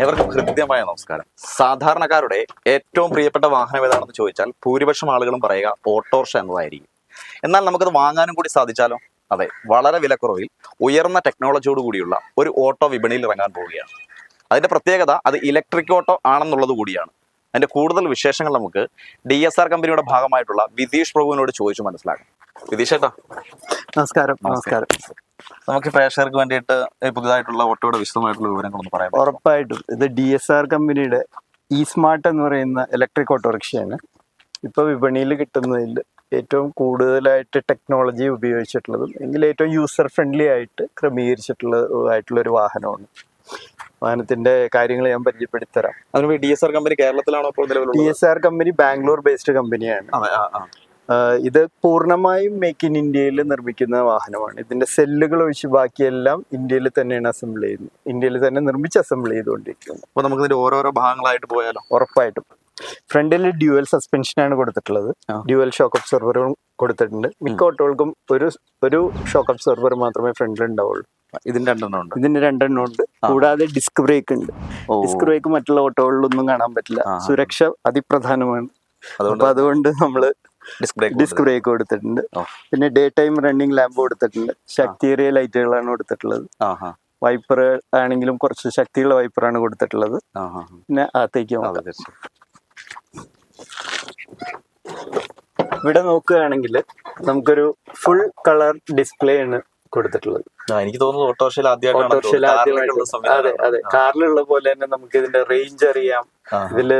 എവർക്കും ഹൃദ്യമായ നമസ്കാരം. സാധാരണക്കാരുടെ ഏറ്റവും പ്രിയപ്പെട്ട വാഹനം ഏതാണെന്ന് ചോദിച്ചാൽ ഭൂരിപക്ഷം ആളുകളും പറയുക ഓട്ടോറിക്ഷ എന്നതായിരിക്കും. എന്നാൽ നമുക്കത് വാങ്ങാനും കൂടി സാധിച്ചാലോ? അതെ വളരെ വിലക്കുറവിൽ ഉയർന്ന ടെക്നോളജിയോട് കൂടിയുള്ള ഒരു ഓട്ടോ വിപണിയിൽ ഇറങ്ങാൻ പോവുകയാണ്. അതിന്റെ പ്രത്യേകത അത് ഇലക്ട്രിക് ഓട്ടോ ആണെന്നുള്ളത് കൂടിയാണ്. അതിന്റെ കൂടുതൽ വിശേഷങ്ങൾ നമുക്ക് ഡി എസ് ആർ കമ്പനിയുടെ ഭാഗമായിട്ടുള്ള വിതീഷ് പ്രഭുവിനോട് ചോദിച്ചു മനസ്സിലാക്കാം. വിതീഷ് ഏട്ടാ. നമസ്കാരം. നമസ്കാരം. നമുക്ക് പ്രേക്ഷകർക്ക് വേണ്ടിയിട്ട് ഈ പുതുതായിട്ടുള്ള ഓട്ടോയുടെ വിശദമായിട്ടുള്ള വിവരങ്ങളൊന്ന് പറയാം ഉറപ്പായിട്ടും. ഇത് ഡി എസ് ആർ കമ്പനിയുടെ ഇ സ്മാർട്ട് എന്ന് പറയുന്ന ഇലക്ട്രിക് ഓട്ടോറിക്ഷയാണ് ഇപ്പോൾ വിപണിയിൽ കിട്ടുന്നതിൽ ഏറ്റവും കൂടുതലായിട്ട് ടെക്നോളജി ഉപയോഗിച്ചിട്ടുള്ളതും എങ്കിൽ ഏറ്റവും യൂസർ ഫ്രണ്ട്ലി ആയിട്ട് ക്രമീകരിച്ചിട്ടുള്ള ഒരു വാഹനമാണ്. വാഹനത്തിന്റെ കാര്യങ്ങൾ ഞാൻ പരിചയപ്പെടുത്തരാം അതിന് ഡി എസ് ആർ കമ്പനി കേരളത്തിലാണോ D S R company Bangalore based കമ്പനിയാണ് ഇത് പൂർണമായും മേക്ക് ഇൻ ഇന്ത്യയിൽ നിർമ്മിക്കുന്ന വാഹനമാണ്. ഇതിന്റെ സെല്ലുകൾ ഒഴിച്ച് ബാക്കിയെല്ലാം ഇന്ത്യയിൽ തന്നെയാണ് അസംബിൾ ചെയ്യുന്നത്. ഇന്ത്യയിൽ തന്നെ നിർമ്മിച്ച് അസംബിൾ ചെയ്തുകൊണ്ടിരിക്കുന്നത് അപ്പൊ നമുക്ക് ഇതിന്റെ ഓരോരോ ഭാഗങ്ങളായിട്ട് പോയാലോ? ഉറപ്പായിട്ടും. ഫ്രണ്ടിൽ ഡ്യുവൽ സസ്പെൻഷനാണ് കൊടുത്തിട്ടുള്ളത്. ഡ്യുവൽ ഷോക്ക് അബ്സോർവറും കൊടുത്തിട്ടുണ്ട്. മിക്ക ഓട്ടോകൾക്കും ഒരു ഒരു ഷോക്ക് അബ്സോർബർ മാത്രമേ ഫ്രണ്ടിൽ ഉണ്ടാവുള്ളൂ. ഇതിന് രണ്ടെണ്ണം ഉണ്ട്. ഇതിന് രണ്ടെണ്ണം ഉണ്ട്. കൂടാതെ ഡിസ്ക് ബ്രേക്ക് ഉണ്ട്. ഡിസ്ക് ബ്രേക്ക് മറ്റുള്ള ഓട്ടോകളിലൊന്നും കാണാൻ പറ്റില്ല. സുരക്ഷ അതിപ്രധാനമാണ്. അപ്പൊ അതുകൊണ്ട് നമ്മൾ ഡിസ്ക് ബ്രേക്ക് കൊടുത്തിട്ടുണ്ട്. പിന്നെ ഡേ ടൈം റണ്ണിങ് ലാമ്പ് കൊടുത്തിട്ടുണ്ട്. ശക്തിയേറിയ ലൈറ്റുകളാണ് കൊടുത്തിട്ടുള്ളത്. വൈപ്പർ ആണെങ്കിലും കുറച്ച് ശക്തിയുള്ള വൈപ്പറാണ് കൊടുത്തിട്ടുള്ളത്. പിന്നെ അകത്തേക്ക് ഇവിടെ നോക്കുകയാണെങ്കിൽ നമുക്കൊരു ഫുൾ കളർ ഡിസ്പ്ലേ ആണ് കൊടുത്തിട്ടുള്ളത്. എനിക്ക് തോന്നുന്നു ഓട്ടോറിക്ഷയിൽ ഓട്ടോറിക്ഷയിൽ അതെ അതെ. കാറിലുള്ള പോലെ തന്നെ നമുക്ക് ഇതിന്റെ റേഞ്ച് അറിയാം. ഇതിൽ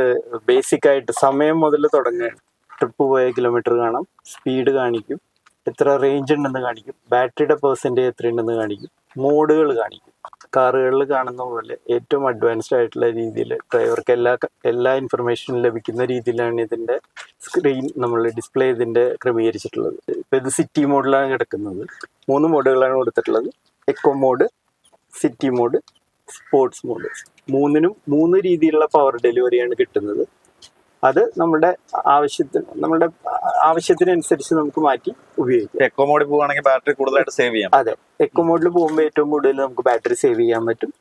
ബേസിക് ആയിട്ട് സമയം മുതൽ തുടങ്ങുകയാണ്. ട്രിപ്പ് പോയ കിലോമീറ്റർ കാണാം. സ്പീഡ് കാണിക്കും. എത്ര റേഞ്ച് ഉണ്ടെന്ന് കാണിക്കും. ബാറ്ററിയുടെ പേഴ്സന്റേജ് എത്ര ഉണ്ടെന്ന് കാണിക്കും. മോഡുകൾ കാണിക്കും. കാറുകളിൽ കാണുന്ന പോലെ ഏറ്റവും അഡ്വാൻസ്ഡ് ആയിട്ടുള്ള രീതിയിൽ ഡ്രൈവർക്ക് എല്ലാ എല്ലാ ഇൻഫർമേഷനും ലഭിക്കുന്ന രീതിയിലാണ് ഇതിന്റെ സ്ക്രീൻ നമ്മൾ ഡിസ്പ്ലേ ഇതിന്റെ ക്രമീകരിച്ചിട്ടുള്ളത്. ഇപ്പം ഇത് സിറ്റി മോഡിലാണ് കിടക്കുന്നത്. മൂന്ന് മോഡുകളാണ് കൊടുത്തിട്ടുള്ളത്. Eco mode city mode sports mode മൂന്നിനും മൂന്ന് രീതിയിലുള്ള പവർ ഡെലിവറിയാണ് കിട്ടുന്നത്. അത് നമ്മുടെ ആവശ്യത്തിന് നമ്മുടെ ആവശ്യത്തിനനുസരിച്ച് നമുക്ക് മാറ്റി ഉപയോഗിക്കാം. എക്കോ മോഡിൽ പോവുകയാണെങ്കിൽ ബാറ്ററി കൂടുതലായിട്ട് സേവ് ചെയ്യാം. അതെ. എക്കോ മോഡിൽ പോകുമ്പോൾ ഏറ്റവും കൂടുതൽ നമുക്ക് ബാറ്ററി സേവ് ചെയ്യാൻ പറ്റും.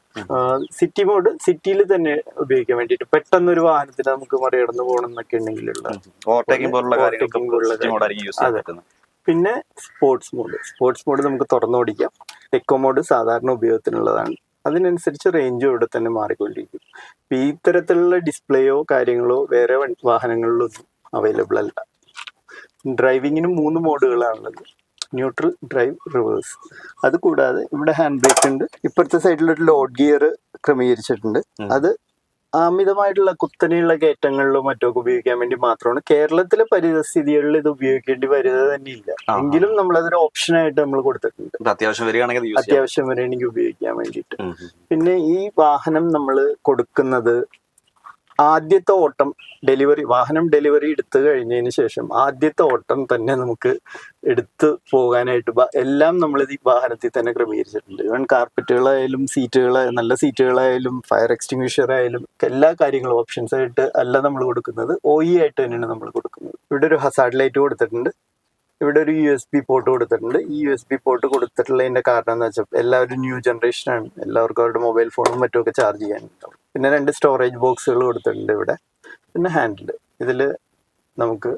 സിറ്റി മോഡ് സിറ്റിയിൽ തന്നെ ഉപയോഗിക്കാൻ വേണ്ടിയിട്ട് പെട്ടെന്ന് ഒരു വാഹനത്തിന് നമുക്ക് മറികടന്ന് പോകണം എന്നൊക്കെ ഉണ്ടെങ്കിലുള്ള ഓവർടേക്കിംഗ് പോലുള്ള. പറ്റുന്നത്. പിന്നെ സ്പോർട്സ് മോഡ് സ്പോർട്സ് മോഡ് നമുക്ക് തുറന്നോടിക്കാം എക്കോ മോഡ് സാധാരണ ഉപയോഗത്തിനുള്ളതാണ്. അതിനനുസരിച്ച് റേഞ്ചും ഇവിടെ തന്നെ മാറിക്കൊണ്ടിരിക്കും. ഈ തരത്തിലുള്ള ഡിസ്പ്ലേയോ കാര്യങ്ങളോ വേറെ വാഹനങ്ങളിലൊന്നും അവൈലബിൾ അല്ല. ഡ്രൈവിങ്ങിന് മൂന്ന് മോഡുകളാണുള്ളത്. ന്യൂട്രൽ ഡ്രൈവ് റിവേഴ്സ് അത് കൂടാതെ ഇവിടെ ഹാൻഡ് ബ്രേക്ക് ഉണ്ട്. ഇപ്പുറത്തെ സൈഡിലൊരു ലോഡ് ഗിയർ ക്രമീകരിച്ചിട്ടുണ്ട്. അത് അമിതമായിട്ടുള്ള കുത്തനെയുള്ള കയറ്റങ്ങളിലും മറ്റൊക്കെ ഉപയോഗിക്കാൻ വേണ്ടി മാത്രമാണ്. കേരളത്തിലെ പരിതസ്ഥിതികളിൽ ഇത് ഉപയോഗിക്കേണ്ടി വരുന്നത് തന്നെ ഇല്ല. എങ്കിലും നമ്മൾ അതൊരു ഓപ്ഷനായിട്ട് നമ്മൾ കൊടുത്തിട്ടുണ്ട്. അത്യാവശ്യം വരികയാണെങ്കിൽ അത്യാവശ്യം വരെയാണെങ്കിൽ ഉപയോഗിക്കാൻ വേണ്ടിയിട്ട്. പിന്നെ ഈ വാഹനം നമ്മൾ കൊടുക്കുന്നത് ആദ്യത്തെ ഓട്ടം ഡെലിവറി വാഹനം ഡെലിവറി എടുത്തു കഴിഞ്ഞതിന് ശേഷം ആദ്യത്തെ ഓട്ടം തന്നെ നമുക്ക് എടുത്തു പോകാനായിട്ട് എല്ലാം നമ്മൾ ഈ വാഹനത്തിൽ തന്നെ ക്രമീകരിച്ചിട്ടുണ്ട്. ഇവൻ കാർപ്പറ്റുകളായാലും സീറ്റുകളായാലും നല്ല സീറ്റുകളായാലും ഫയർ എക്സ്റ്റിങ്വിഷർ ആയാലും എല്ലാ കാര്യങ്ങളും ഓപ്ഷൻസ് ആയിട്ട് അല്ല നമ്മൾ കൊടുക്കുന്നത്. ഒ ഇ ആയിട്ട് തന്നെയാണ് നമ്മൾ കൊടുക്കുന്നത്. ഇവിടെ ഒരു ഹസാർഡ് ലൈറ്റ് കൊടുത്തിട്ടുണ്ട്. ഇവിടെ ഒരു യു എസ് ബി പോർട്ട് കൊടുത്തിട്ടുണ്ട്. ഈ യു എസ് ബി പോർട്ട് കൊടുത്തിട്ടുള്ളതിന്റെ കാരണം എന്ന് വെച്ചാൽ എല്ലാവരും ന്യൂ ജനറേഷൻ ആണ്. എല്ലാവർക്കും അവരുടെ മൊബൈൽ ഫോണും മറ്റുമൊക്കെ ചാർജ് ചെയ്യാനുണ്ടാവും. പിന്നെ രണ്ട് സ്റ്റോറേജ് ബോക്സുകൾ കൊടുത്തിട്ടുണ്ട് ഇവിടെ. പിന്നെ ഹാൻഡിൽ ഇതിൽ നമുക്ക്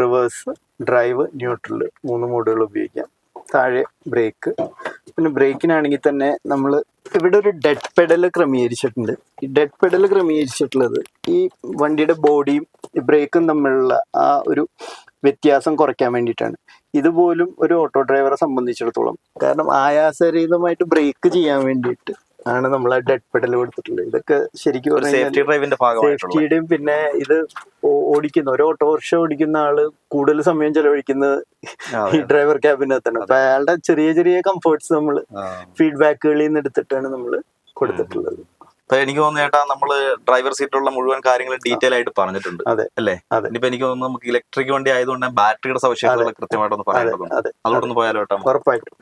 റിവേഴ്സ് ഡ്രൈവ് ന്യൂട്രൽ മൂന്ന് മോഡുകൾ ഉപയോഗിക്കാം. താഴെ ബ്രേക്ക് പിന്നെ ബ്രേക്കിനാണെങ്കിൽ തന്നെ നമ്മൾ ഇവിടെ ഒരു ഡെഡ് പെഡൽ ക്രമീകരിച്ചിട്ടുണ്ട്. ഈ ഡെഡ് പെഡൽ ക്രമീകരിച്ചിട്ടുള്ളത് ഈ വണ്ടിയുടെ ബോഡിയും ബ്രേക്കും തമ്മിലുള്ള ആ ഒരു വ്യത്യാസം കുറയ്ക്കാൻ വേണ്ടിയിട്ടാണ്. ഇതുപോലും ഒരു ഓട്ടോ ഡ്രൈവറെ സംബന്ധിച്ചിടത്തോളം. കാരണം ആയാസരഹിതമായിട്ട് ബ്രേക്ക് ചെയ്യാൻ വേണ്ടിയിട്ട് ആണ് നമ്മൾ ഡെഡ് പെഡൽ കൊടുത്തിട്ടുള്ളത്. ഇതൊക്കെ ശരിക്കും സേഫ്റ്റി ഡ്രൈവിന്റെ സേഫ്റ്റിയുടെയും പിന്നെ ഇത് ഓടിക്കുന്ന ഒരു ഓട്ടോറിക്ഷ ഓടിക്കുന്ന ആൾ കൂടുതൽ സമയം ചെലവഴിക്കുന്നത് ഈ ഡ്രൈവർ ക്യാബിനകത്താണ് അപ്പൊ അയാളുടെ ചെറിയ ചെറിയ കംഫർട്ട്സ് നമ്മൾ ഫീഡ്ബാക്കുകളിൽ നിന്ന് എടുത്തിട്ടാണ് നമ്മൾ കൊടുത്തിട്ടുള്ളത്. അപ്പൊ എനിക്ക് തോന്നുന്നു ചേട്ടാ നമ്മൾ ഡ്രൈവർ സീറ്റിലുള്ള മുഴുവൻ കാര്യങ്ങൾ ഡീറ്റെയിൽ ആയിട്ട് പറഞ്ഞിട്ടുണ്ട്. അതെ. അല്ലേ. ഇനിയിപ്പോ എനിക്ക് തോന്നുന്നു നമുക്ക് ഇലക്ട്രിക് വണ്ടി ആയതുകൊണ്ട് ബാറ്ററിയുടെ സവിശേഷതകൾ കൃത്യമായിട്ടൊന്ന് പറയേണ്ടതുണ്ട്. അതെ. അതുകൊണ്ടൊന്ന് പോയാലോ ചേട്ടാ ഉറപ്പായിട്ടും.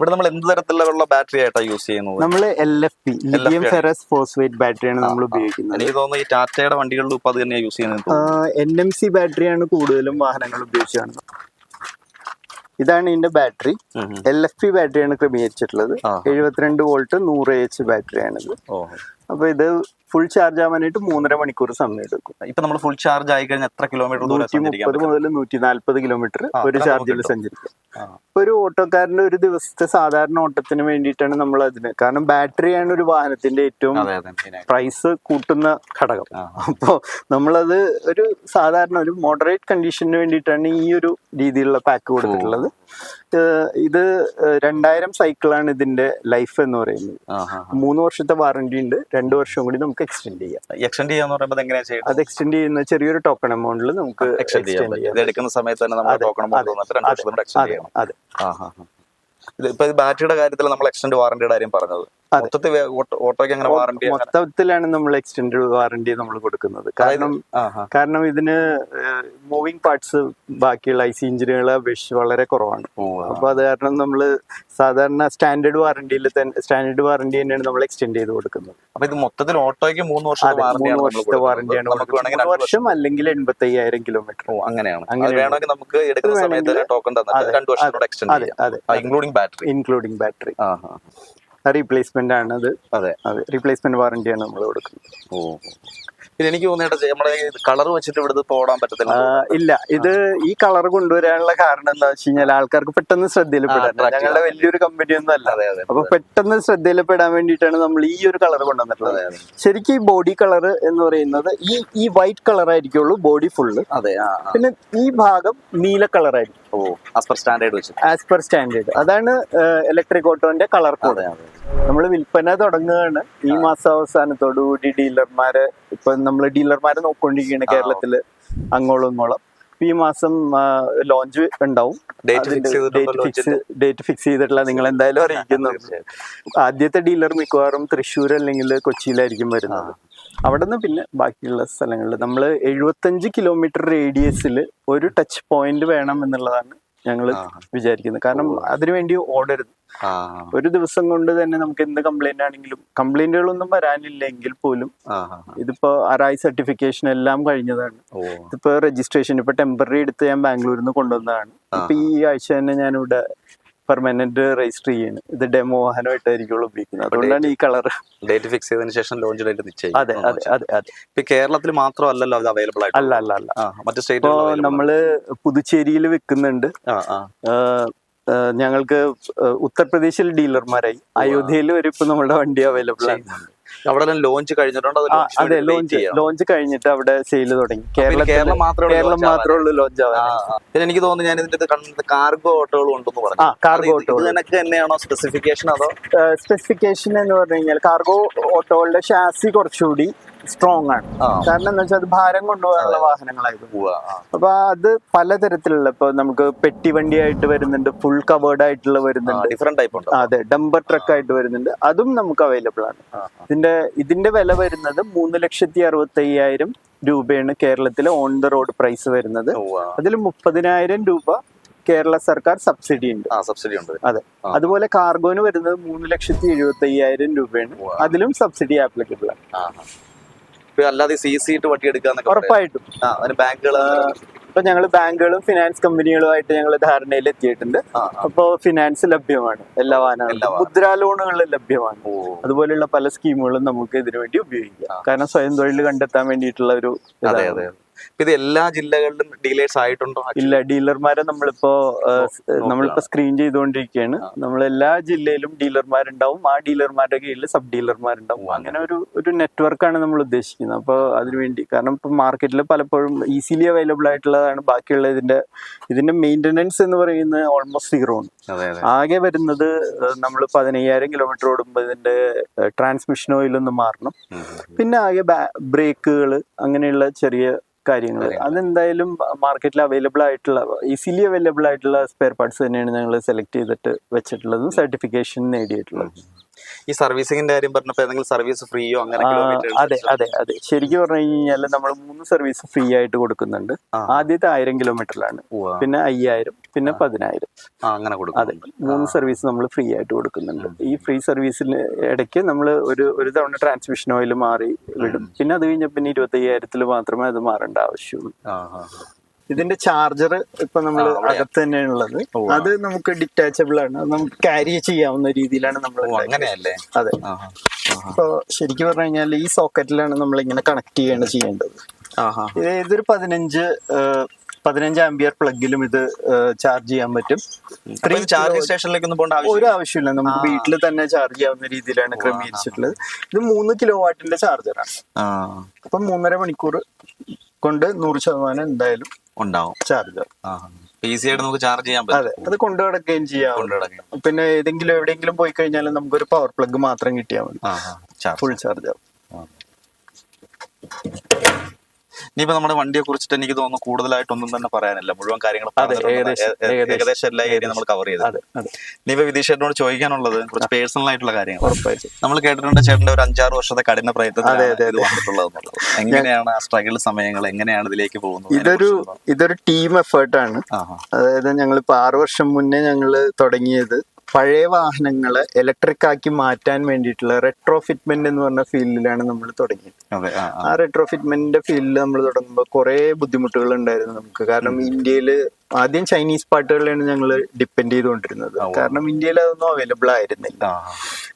ഇവിടെ നമ്മൾ എന്ത് തരത്തിലുള്ള ബാറ്ററി ആയിട്ടാണ് യൂസ് ചെയ്യുന്നത്? നമ്മൾ L F P lithium. Ferrous phosphate ബാറ്ററിയാണ് നമ്മൾ. ഉപയോഗിക്കുന്നത്. എനിക്ക് തോന്നുന്നു ഈ ടാറ്റയുടെ വണ്ടികളിലും ഇപ്പൊ അത് തന്നെയാണ് യൂസ് ചെയ്യുന്നത് എൻ എം സി ബാറ്ററിയാണ് കൂടുതലും വാഹനങ്ങൾ ഉപയോഗിച്ച് കാണുന്നത് ഇതാണ് ഇതിന്റെ ബാറ്ററി. എൽ എഫ് പി ബാറ്ററിയാണ് ക്രമീകരിച്ചിട്ടുള്ളത്. എഴുപത്തിരണ്ട് വോൾട്ട് നൂറ് എച്ച് ബാറ്ററിയാണിത് അപ്പൊ ഇത് ഫുൾ ചാർജ് ആവാനായിട്ട് മൂന്നര മണിക്കൂർ സമയം എടുക്കും. ഇപ്പൊ നമ്മൾ ഫുൾ ചാർജ് ആയി കഴിഞ്ഞാൽ എത്ര കിലോമീറ്റർ നൂറ്റി മുപ്പത്? മുതൽ നൂറ്റി നാല്പത് കിലോമീറ്റർ ഒരു ചാർജിൽ സഞ്ചരിക്കും. ഒരു ഓട്ടോക്കാരന്റെ ഒരു ദിവസത്തെ സാധാരണ ഓട്ടത്തിന് വേണ്ടിയിട്ടാണ് നമ്മൾ അതിന് കാരണം ബാറ്ററിയാണ് ഒരു വാഹനത്തിന്റെ ഏറ്റവും. പ്രൈസ് കൂട്ടുന്ന ഘടകം. അപ്പോ അപ്പോൾ നമ്മളത് ഒരു സാധാരണ ഒരു മോഡറേറ്റ് കണ്ടീഷന് വേണ്ടിയിട്ടാണ് ഈ ഒരു രീതിയിലുള്ള പാക്ക് കൊടുത്തിട്ടുള്ളത്. ഇത് രണ്ടായിരം സൈക്കിളാണ് ഇതിന്റെ ലൈഫ് എന്ന് പറയുന്നത്. മൂന്ന് വർഷത്തെ വാറണ്ടി ഉണ്ട്. രണ്ടു വർഷം കൂടി നമുക്ക് എക്സ്റ്റെൻഡ് ചെയ്യാം. എക്സ്റ്റെൻഡ് ചെയ്യാന്ന് പറയുമ്പോൾ എങ്ങനെയാ ചെയ്യുന്നത് അത് എക്സ്റ്റെൻഡ് ചെയ്യുന്ന ചെറിയൊരു ടോക്കൺ എമൗണ്ടിൽ നമുക്ക് എക്സ്റ്റെൻഡ് ചെയ്യാൻ പറ്റും. ഇത് എടുക്കുന്ന സമയത്ത് തന്നെ നമ്മൾ ടോക്കൺ അതെ, തന്നിട്ട് രണ്ട് വർഷം എക്സ്റ്റെൻഡ് അതെ ചെയ്യണം. അതെ. ആ, ആ, ആ. ഇത് ഇപ്പൊ ഇത് ബാറ്ററിയുടെ കാര്യത്തിൽ നമ്മൾ എക്സ്റ്റെൻഡ് വാറണ്ടിയുടെ കാര്യം പറഞ്ഞത്. മൊത്തത്തിൽ ഓട്ടോയ്ക്ക് അങ്ങനെ വാറണ്ടി മൊത്തത്തിലാണ് നമ്മൾ എക്സ്റ്റെൻഡ് വാറണ്ടി നമ്മൾ കൊടുക്കുന്നത്. കാരണം കാരണം ഇതിന് മൂവിങ് പാർട്സ് ബാക്കിയുള്ള ഐ സി എഞ്ചിനുകളെ അപേക്ഷിച്ച് വളരെ കുറവാണ്. അപ്പൊ അത് കാരണം നമ്മൾ സാധാരണ സ്റ്റാൻഡേർഡ് വാറണ്ടിയിൽ തന്നെ സ്റ്റാൻഡേർഡ് വാറണ്ടി തന്നെയാണ് നമ്മൾ എക്സ്റ്റെൻഡ് ചെയ്ത് കൊടുക്കുന്നത്. അപ്പൊ ഇത് മൊത്തത്തിൽ ഓട്ടോയ്ക്ക് മൂന്ന് വർഷത്തെ വാറണ്ടിയാണ് നമുക്ക് വർഷം അല്ലെങ്കിൽ എൺപത്തി അയ്യായിരം കിലോമീറ്റർ അങ്ങനെയാണ്. വേണമെങ്കിൽ നമുക്ക് എടുക്കുന്ന സമയത്ത് ടോക്കൺ തന്നിട്ട് രണ്ട് വർഷം കൂടെ എക്സ്റ്റെൻഡ് ചെയ്യാം. അതെ including battery including battery. Replacement ആണ് അത്. അതെ. അതെ റീപ്ലേസ്മെന്റ് വാറണ്ടിയാണ് നമ്മൾ കൊടുക്കുന്നത്. ഓ. പിന്നെ എനിക്ക് തോന്നിയിട്ട് നമ്മളെ കളർ വെച്ചിട്ട് ഇവിടുന്ന് പോടാൻ പറ്റത്തില്ല. ഇല്ല. ഇത് ഈ കളർ കൊണ്ടുവരാനുള്ള കാരണം എന്താ വെച്ച് കഴിഞ്ഞാൽ ആൾക്കാർക്ക് പെട്ടെന്ന് ശ്രദ്ധയിൽപ്പെടാൻ ഞങ്ങളുടെ വലിയൊരു കമ്പനി ഒന്നും അല്ല. അതെ അതെ. അപ്പൊ പെട്ടെന്ന് ശ്രദ്ധയിൽപ്പെടാൻ വേണ്ടിയിട്ടാണ് നമ്മൾ ഈ ഒരു കളർ കൊണ്ടുവന്നിട്ടുള്ളത്. ശരിക്കും ഈ ബോഡി കളർ എന്ന് പറയുന്നത് ഈ ഈ വൈറ്റ് കളർ ആയിരിക്കുള്ളൂ ബോഡി ഫുള്ള് അതെ. പിന്നെ ഈ ഭാഗം നീല കളർ ആയിരിക്കും. ഓ as per standard as per standard അതാണ് ഇലക്ട്രിക് ഓട്ടോന്റെ കളർ കോഡ് നമ്മൾ വിൽപ്പന തുടങ്ങുകയാണ്. ഈ മാസം അവസാനത്തോടു കൂടി ഡീലർമാരെ ഇപ്പൊ നമ്മൾ ഡീലർമാരെ നോക്കൊണ്ടിരിക്കുകയാണ്. കേരളത്തിൽ അങ്ങോളം ഇങ്ങോളം ഈ മാസം ലോഞ്ച് ഉണ്ടാവും. Date fix date date fix ചെയ്തിട്ടില്ല. നിങ്ങൾ എന്തായാലും അറിയിക്കുന്നു ആദ്യത്തെ ഡീലർ മിക്കവാറും തൃശ്ശൂർ അല്ലെങ്കിൽ കൊച്ചിയിലായിരിക്കും വരുന്നത്. അവിടെ നിന്ന് പിന്നെ ബാക്കിയുള്ള സ്ഥലങ്ങളിൽ നമ്മൾ എഴുപത്തഞ്ച് കിലോമീറ്റർ റേഡിയസിൽ ഒരു ടച്ച് പോയിന്റ് വേണം എന്നുള്ളതാണ് ഞങ്ങൾ വിചാരിക്കുന്നത്. കാരണം അതിനുവേണ്ടി ഓടരുത്. ഒരു ദിവസം കൊണ്ട് തന്നെ നമുക്ക് എന്ത് കംപ്ലൈന്റ് ആണെങ്കിലും കംപ്ലൈന്റുകളൊന്നും വരാനില്ലെങ്കിൽ പോലും. ഇതിപ്പോ അറായി സർട്ടിഫിക്കേഷൻ എല്ലാം കഴിഞ്ഞതാണ്. ഇതിപ്പോ രജിസ്ട്രേഷൻ ഇപ്പൊ ടെമ്പററി എടുത്ത് ഞാൻ ബാംഗ്ലൂരിൽ നിന്ന് കൊണ്ടുവന്നതാണ്. ഇപ്പൊ ഈ ആഴ്ച തന്നെ ഞാനിവിടെ പെർമനന്റ് രജിസ്റ്റർ ചെയ്യാണ്. ഇത് ഡെമോ വാഹനമായിട്ടായിരിക്കും ഉപയോഗിക്കുന്നത്. അതുകൊണ്ടാണ് ഈ കളർ ഡേറ്റ് ഫിക്സ് ചെയ്തതിനു ശേഷം ലോഞ്ച് ഡേറ്റ് നിശ്ചയിക്കും. അതെ അതെ അതെ അതെ. ഇപ്പൊ കേരളത്തിൽ മാത്രമല്ലല്ലോ അത് അവൈലബിൾ ആയിട്ട് അല്ല അല്ല അല്ല. മറ്റു സ്റ്റേറ്റ് നമ്മൾ പുതുച്ചേരിയിൽ വെക്കുന്നുണ്ട്. ഞങ്ങൾക്ക് ഉത്തർപ്രദേശിൽ ഡീലർമാരായി അയോധ്യയിൽ വരെ ഇപ്പൊ നമ്മുടെ വണ്ടി അവൈലബിൾ ആണ്. അവിടെ ലോഞ്ച് കഴിഞ്ഞിട്ടുണ്ട്. അത് ലോഞ്ച് ലോഞ്ച് കഴിഞ്ഞിട്ട് അവിടെ സെയിൽ തുടങ്ങി. കേരളം മാത്രമേ കേരളം മാത്രമേ ഉള്ളൂ ലോഞ്ച് പിന്നെ എനിക്ക് തോന്നുന്നു ഞാൻ ഇതിന്റെ കണ്ടത് കാർഗോ ഓട്ടോകളും ഉണ്ടെന്ന് പറഞ്ഞു. കാർഗോ ഓട്ടോ നിനക്ക് തന്നെയാണോ സ്പെസിഫിക്കേഷൻ അതോ? സ്പെസിഫിക്കേഷൻ എന്ന് പറഞ്ഞു കഴിഞ്ഞാൽ കാർഗോ ഓട്ടോകളുടെ ഷാസി കുറച്ചുകൂടി സ്ട്രോങ് ആണ്. കാരണം എന്താ വെച്ചാൽ അത് ഭാരം കൊണ്ടുപോകാനുള്ള വാഹനങ്ങളായിരുന്നു. അപ്പൊ അത് പലതരത്തിലുള്ള ഇപ്പൊ നമുക്ക് പെട്ടി വണ്ടിയായിട്ട് വരുന്നുണ്ട് ഫുൾ കവേർഡ് ആയിട്ടുള്ള വരുന്നുണ്ട്. ഡിഫറെന്റ് ടൈപ്പ് ഉണ്ട്? അതെ ഡംബർ ട്രക്ക് ആയിട്ട് വരുന്നുണ്ട്. അതും നമുക്ക് അവൈലബിൾ ആണ്. ഇതിന്റെ ഇതിന്റെ വില വരുന്നത് മൂന്ന് ലക്ഷത്തി അറുപത്തി അയ്യായിരം രൂപയാണ് കേരളത്തിലെ ഓൺ ദ റോഡ് പ്രൈസ് വരുന്നത്. അതിൽ മുപ്പതിനായിരം രൂപ കേരള സർക്കാർ സബ്സിഡി ഉണ്ട്. സബ്സിഡി ഉണ്ട്. അതെ. അതുപോലെ കാർഗോന് വരുന്നത് മൂന്ന് ലക്ഷത്തി എഴുപത്തി അയ്യായിരം രൂപയാണ് അതിലും സബ്സിഡി ആപ്ലിക്കബിൾ ആണ്. ഇപ്പൊ അല്ലാതെ സി സി ഇട്ട് വട്ടി എടുക്കാന്നൊക്കെ പറയാം. ഉറപ്പായിട്ടും. ആ അതിന് ബാങ്കുകൾ ഇപ്പൊ ഞങ്ങൾ ബാങ്കുകളും ഫിനാൻസ് കമ്പനികളുമായിട്ട് ഞങ്ങൾ ധാരണയിൽ എത്തിയിട്ടുണ്ട് അപ്പൊ അപ്പോൾ ഫിനാൻസ് ലഭ്യമാണ്. എല്ലാ വാഹനങ്ങളും. മുദ്രാ ലോണുകൾ ലഭ്യമാണ്. അതുപോലെയുള്ള പല സ്കീമുകളും നമുക്ക് ഇതിനു വേണ്ടി ഉപയോഗിക്കാം. കാരണം സ്വയം തൊഴിൽ കണ്ടെത്താൻ വേണ്ടിയിട്ടുള്ള ഒരു ഇത് എല്ലാ ജില്ലകളിലും ഡീലേഴ്സ് ആയിട്ടുണ്ടോ? ഇല്ല ഡീലർമാരെ നമ്മളിപ്പോ. നമ്മളിപ്പോ സ്ക്രീൻ ചെയ്തുകൊണ്ടിരിക്കുകയാണ്. നമ്മൾ എല്ലാ ജില്ലയിലും ഡീലർമാരുണ്ടാവും ആ ഡീലർമാരുടെ കീഴിൽ സബ് ഡീലർമാരുണ്ടാവും അങ്ങനെ ഒരു ഒരു നെറ്റ്വർക്കാണ് നമ്മൾ ഉദ്ദേശിക്കുന്നത്. അപ്പോൾ അതിനുവേണ്ടി കാരണം ഇപ്പൊ മാർക്കറ്റിൽ പലപ്പോഴും ഈസിലി അവൈലബിൾ ആയിട്ടുള്ളതാണ്. ബാക്കിയുള്ള ഇതിന്റെ ഇതിന്റെ മെയിന്റനൻസ് എന്ന് പറയുന്നത് ഓൾമോസ്റ്റ് സീറോ ആണ്. ആകെ വരുന്നത് നമ്മൾ പതിനയ്യായിരം കിലോമീറ്റർ ഓടുമ്പോൾ ഇതിന്റെ ട്രാൻസ്മിഷൻ ഓയിൽ ഒന്ന് മാറണം. പിന്നെ ആകെ ബ്രേക്കുകൾ അങ്ങനെയുള്ള ചെറിയ കാര്യങ്ങൾ. അതെന്തായാലും മാർക്കറ്റിൽ അവൈലബിൾ ആയിട്ടുള്ള ഈസിലി അവൈലബിൾ ആയിട്ടുള്ള സ്പെയർ പാർട്സ് തന്നെയാണ് ഞങ്ങൾ സെലക്ട് ചെയ്തിട്ട് വെച്ചിട്ടുള്ളതും സർട്ടിഫിക്കേഷൻ നേടിയിട്ടുള്ളത്. ഈ സർവീസിങ്ങിന്റെ കാര്യം പറഞ്ഞപ്പോ ഏതെങ്കിലും സർവീസ് ഫ്രീയോ അങ്ങനെ അതെ അതെ അതെ. ശരിക്കും പറഞ്ഞു കഴിഞ്ഞാൽ നമ്മൾ മൂന്ന് സർവീസ് ഫ്രീ ആയിട്ട് കൊടുക്കുന്നുണ്ട്. ആദ്യത്തെ ആയിരം കിലോമീറ്ററിലാണ്. പിന്നെ അയ്യായിരം പിന്നെ പതിനായിരം. അങ്ങനെ അതെ. മൂന്ന് സർവീസ് നമ്മൾ ഫ്രീ ആയിട്ട് കൊടുക്കുന്നുണ്ട്. ഈ ഫ്രീ സർവീസിന് ഇടയ്ക്ക് നമ്മൾ ഒരു ഒരു തവണ ട്രാൻസ്മിഷൻ ഓയിൽ മാറി വിടും. പിന്നെ അത് കഴിഞ്ഞ പിന്നെ ഇരുപത്തി അയ്യായിരത്തിൽ മാത്രമേ അത് മാറേണ്ട ആവശ്യമുള്ളൂ. ഇതിന്റെ ചാർജർ ഇപ്പൊ നമ്മൾ അകത്ത് തന്നെയാണ് ഉള്ളത്. അത് നമുക്ക് ഡിറ്റാച്ചബിൾ ആണ്. അത് നമുക്ക് ക്യാരി ചെയ്യാവുന്ന രീതിയിലാണ് നമ്മൾ അങ്ങനെയല്ലേ? അതെ. ഇപ്പോ ശരിക്കും പറഞ്ഞു കഴിഞ്ഞാൽ ഈ സോക്കറ്റിലാണ് നമ്മൾ ഇങ്ങനെ കണക്ട് ചെയ്യാണ് ചെയ്യേണ്ടത്. ഇത് ഇതൊരു പതിനഞ്ച് പതിനഞ്ച് ആംബിയർ പ്ലഗിലും ഇത് ചാർജ് ചെയ്യാൻ പറ്റും. ത്രീ ചാർജിംഗ് സ്റ്റേഷനിലേക്ക് ഒന്നും പോകേണ്ട ഒരു ആവശ്യമില്ല. നമുക്ക് വീട്ടിൽ തന്നെ ചാർജ് ചെയ്യാവുന്ന രീതിയിലാണ് ക്രമീകരിച്ചിട്ടുള്ളത്. ഇത് മൂന്ന് കിലോ വാട്ടിന്റെ ചാർജറാണ് അപ്പം മൂന്നര മണിക്കൂർ കൊണ്ട് നൂറ് ശതമാനം എന്തായാലും ഉണ്ടാവും. ചാർജ് ഈസി ആയിട്ട് നമുക്ക് ചാർജ് ചെയ്യാൻ പറ്റും. അതെ അത് കൊണ്ടു നടക്കുകയും ചെയ്യാം. പിന്നെ ഏതെങ്കിലും എവിടെയെങ്കിലും പോയി കഴിഞ്ഞാൽ നമുക്കൊരു പവർ പ്ലഗ് മാത്രം കിട്ടിയാൽ മതി. ഫുൾ ചാർജ് ആവും. ഇനിയിപ്പോ നമ്മുടെ വണ്ടിയെ കുറിച്ചിട്ട് എനിക്ക് തോന്നുന്നു കൂടുതലായിട്ടൊന്നും തന്നെ പറയാനില്ല. മുഴുവൻ കാര്യങ്ങൾ. ഏകദേശം- എല്ലാ ഏരിയ നമ്മൾ കവർ ചെയ്തത് ഇനിയിപ്പോ വിദേശനോട് ചോദിക്കാനുള്ളത് കുറച്ച് പേഴ്സണൽ ആയിട്ടുള്ള കാര്യങ്ങൾ. നമ്മൾ കേട്ടിട്ടുണ്ട് ചേട്ടന്റെ ഒരു അഞ്ചാറ് വർഷത്തെ കഠിന വന്നിട്ടുള്ളത് എങ്ങനെയാണ് ആ സ്ട്രഗിൾ സമയങ്ങൾ? എങ്ങനെയാണ് ഇതിലേക്ക് പോകുന്നത്? ഇതൊരു ഇതൊരു ടീം എഫേർട്ടാണ്. അതായത് ഞങ്ങൾ ഇപ്പൊ ആറു വർഷം മുന്നേ ഞങ്ങൾ തുടങ്ങിയത്. പഴയ വാഹനങ്ങൾ ഇലക്ട്രിക് ആക്കി മാറ്റാൻ വേണ്ടിയിട്ടുള്ള റെട്രോ ഫിറ്റ്മെന്റ് എന്ന് പറഞ്ഞ ഫീൽഡിലാണ് നമ്മൾ തുടങ്ങിയത്. ആ, റെട്രോ ഫിറ്റ്മെന്റിന്റെ ഫീൽഡിൽ നമ്മൾ തുടങ്ങുമ്പോൾ കുറെ ബുദ്ധിമുട്ടുകൾ ഉണ്ടായിരുന്നു നമുക്ക്. കാരണം ഇന്ത്യയിൽ ആദ്യം ചൈനീസ് പാട്ടുകളിലാണ് ഞങ്ങൾ ഡിപ്പെൻഡ് ചെയ്തുകൊണ്ടിരുന്നത്. കാരണം ഇന്ത്യയിൽ അതൊന്നും അവൈലബിൾ ആയിരുന്നില്ല.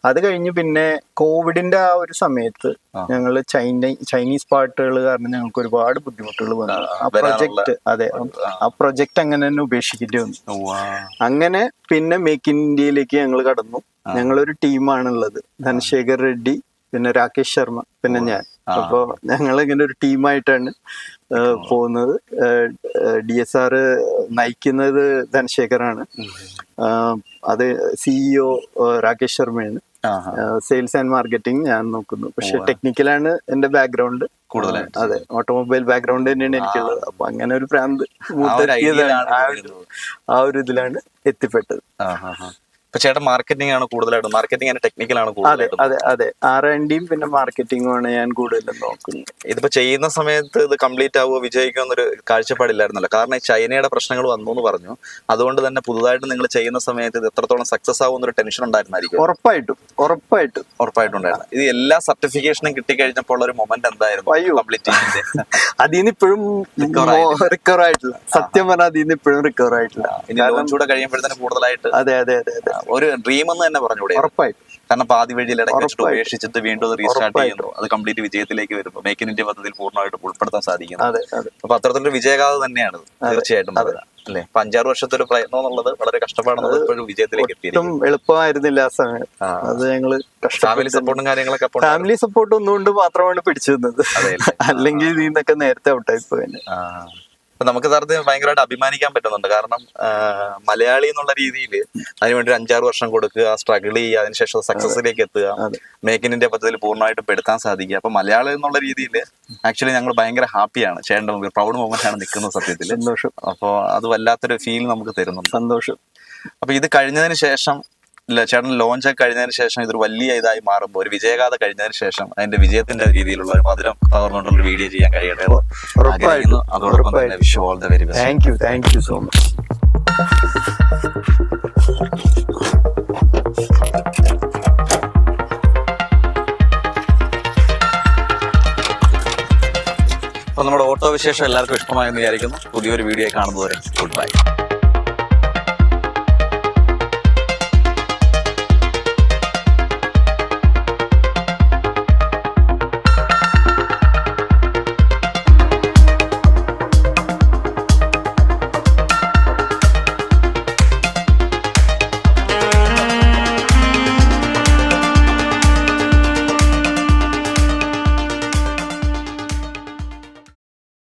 അത് കഴിഞ്ഞ് പിന്നെ കോവിഡിന്റെ ആ ഒരു സമയത്ത്. ഞങ്ങൾ ചൈന ചൈനീസ് പാട്ടുകൾ കാരണം ഞങ്ങൾക്ക് ഒരുപാട് ബുദ്ധിമുട്ടുകൾ വന്നു. ആ പ്രൊജക്ട് അതെ ആ. പ്രൊജക്ട് അങ്ങനെ തന്നെ ഉപേക്ഷിക്കേണ്ടി വന്നു. അങ്ങനെ പിന്നെ മേക്ക് ഇൻ ഇന്ത്യയിലേക്ക് ഞങ്ങൾ കടന്നു. ഞങ്ങളൊരു ടീമാണുള്ളത്. ധനശേഖർ റെഡ്ഡി പിന്നെ രാകേഷ് ശർമ്മ പിന്നെ ഞാൻ. അപ്പോ ഞങ്ങൾ ഇങ്ങനെ ഒരു ടീമായിട്ടാണ് പോകുന്നത്. ഡി എസ് ആർ നയിക്കുന്നത് ധനശേഖറാണ് അത് സിഇഒ രാകേഷ് ശർമ്മയാണ്. സെയിൽസ് ആൻഡ് മാർക്കറ്റിംഗ് ഞാൻ നോക്കുന്നു. പക്ഷെ ടെക്നിക്കലാണ് എന്റെ ബാക്ക്ഗ്രൗണ്ട് കൂടുതലായിട്ട്. അതെ ഓട്ടോമൊബൈൽ ബാക്ക്ഗ്രൗണ്ട് തന്നെയാണ് എനിക്കുള്ളത്. അപ്പൊ അങ്ങനെ ഒരു പ്രാന്ത് ആ ഒരു ഇതിലാണ് എത്തിപ്പെട്ടത്. ഇപ്പൊ ചേട്ടൻ മാർക്കറ്റിംഗ് ആണ് കൂടുതലായിട്ടും. മാർക്കറ്റിംഗ് ആണ് ടെക്നിക്കൽ ആണ് അതെ കൂടുതലായിട്ട് അതെ. അതെ ആർ ആൻഡിയും പിന്നെ മാർക്കറ്റിംഗും ആണ് ഞാൻ കൂടുതലും നോക്കുന്നത്. ഇതിപ്പോ ചെയ്യുന്ന സമയത്ത് ഇത് കംപ്ലീറ്റ് ആവുമോ വിജയിക്കുമോ എന്നൊരു കാഴ്ചപ്പാടില്ലായിരുന്നല്ലോ. കാരണം ഈ ചൈനയുടെ പ്രശ്നങ്ങൾ വന്നു എന്ന് പറഞ്ഞു. അതുകൊണ്ട് തന്നെ പുതുതായിട്ട് നിങ്ങൾ ചെയ്യുന്ന സമയത്ത് ഇത് എത്രത്തോളം സക്സസ് ആവും എന്നൊരു ടെൻഷൻ ഉണ്ടായിരുന്നായിരിക്കും. ഉറപ്പായിട്ടും ഉറപ്പായിട്ടും. ഉറപ്പായിട്ടുണ്ടായിരുന്നു ഇത് എല്ലാ സർട്ടിഫിക്കേഷനും കിട്ടിക്കഴിഞ്ഞപ്പോൾ ഉള്ള ഒരു മൊമെന്റ് എന്തായിരുന്നു? കംപ്ലീറ്റ് നിന്ന് ഇപ്പോഴും റിക്കവർ ആയിട്ടില്ല. സത്യം പറഞ്ഞാൽ അതിൽ നിന്ന് ഇപ്പോഴും റിക്കവർ ആയിട്ടില്ല. ഇനി ലോഞ്ച് കൂടെ കഴിയുമ്പോഴത്തേനും കൂടുതലായിട്ട് അതെ അതെ അതെ അതെ. ഒരു ഡ്രീം എന്ന് തന്നെ പറഞ്ഞുകൂടെ? ഉറപ്പായിട്ടും. കാരണം പാതി വഴിയിൽ ഇടയ്ക്ക് ഉപേക്ഷിച്ചിട്ട് വീണ്ടും അത് റീസ്റ്റാർട്ട് ചെയ്യുന്നു. അത് കംപ്ലീറ്റ് വിജയത്തിലേക്ക് വരുമ്പോൾ മേക്ക് ഇൻ ഇന്ത്യ പദ്ധതിയിൽ പൂർണമായിട്ട് ഉൾപ്പെടുത്താൻ സാധിക്കുന്നു. അപ്പൊ അത്തരത്തിലൊരു വിജയഗാഥ തന്നെയാണ് തീർച്ചയായിട്ടും. അല്ലെ? അപ്പൊ അഞ്ചാറ് വർഷത്തെ ഒരു പ്രയത്നം എന്നുള്ളത് വളരെ കഷ്ടപ്പാടുന്നത് ഇപ്പോഴും വിജയത്തിലേക്ക് എത്തിയിട്ടും എളുപ്പമായിരുന്നില്ല ആ സമയം. അത് ഞങ്ങൾ ഫാമിലി സപ്പോർട്ടും കാര്യങ്ങളൊക്കെ ഫാമിലി സപ്പോർട്ട് ഒന്നുകൊണ്ട് മാത്രമാണ് പിടിച്ചു നിന്നത്. അല്ലെങ്കിൽ ഇതിൽ നേരത്തെ ഔട്ടായി പോയി. അപ്പൊ നമുക്ക് സാറിന് ഭയങ്കരമായിട്ട് അഭിമാനിക്കാൻ പറ്റുന്നുണ്ട്. കാരണം മലയാളി എന്നുള്ള രീതിയിൽ അതിനുവേണ്ടി ഒരു അഞ്ചാറ് വർഷം കൊടുക്കുക സ്ട്രഗിൾ ചെയ്യുക അതിനുശേഷം സക്സസിലേക്ക് എത്തുക. മേക്ക് ഇൻ ഇന്ത്യ പദ്ധതിയിൽ പൂർണമായിട്ടും പെടുത്താൻ സാധിക്കുക. അപ്പൊ മലയാളി എന്നുള്ള രീതിയിൽ ആക്ച്വലി ഞങ്ങൾ ഭയങ്കര ഹാപ്പിയാണ് ചേട്ടന്റെ മുമ്പിൽ പ്രൗഡ് മൊമെന്റ് ആണ് നിൽക്കുന്നത് സത്യത്തിൽ. സന്തോഷം. അപ്പോൾ അത് വല്ലാത്തൊരു ഫീൽ നമുക്ക് തരുന്നുണ്ട്. സന്തോഷം. അപ്പൊ ഇത് കഴിഞ്ഞതിന് ശേഷം ചേട്ടൻ ലോഞ്ച് ഒക്കെ കഴിഞ്ഞതിന് ശേഷം ഇതൊരു വലിയ ഇതായി മാറുമ്പോൾ ഒരു വിജയഗാഥ കഴിഞ്ഞതിന് ശേഷം അതിന്റെ വിജയത്തിന്റെ രീതിയിലുള്ള ഒരു മധുരം പകർന്നുകൊണ്ടുള്ള ഒരു വീഡിയോ ചെയ്യാൻ കഴിയട്ടെ. അതോടൊപ്പം തന്നെ Vishu all the very best thank you thank you so much അപ്പൊ നമ്മുടെ ഓട്ടോ വിശേഷം എല്ലാവർക്കും ഇഷ്ടമായെന്ന് വിചാരിക്കുന്നു. പുതിയൊരു വീഡിയോ കാണുന്നതുവരെ ഗുഡ് ബൈ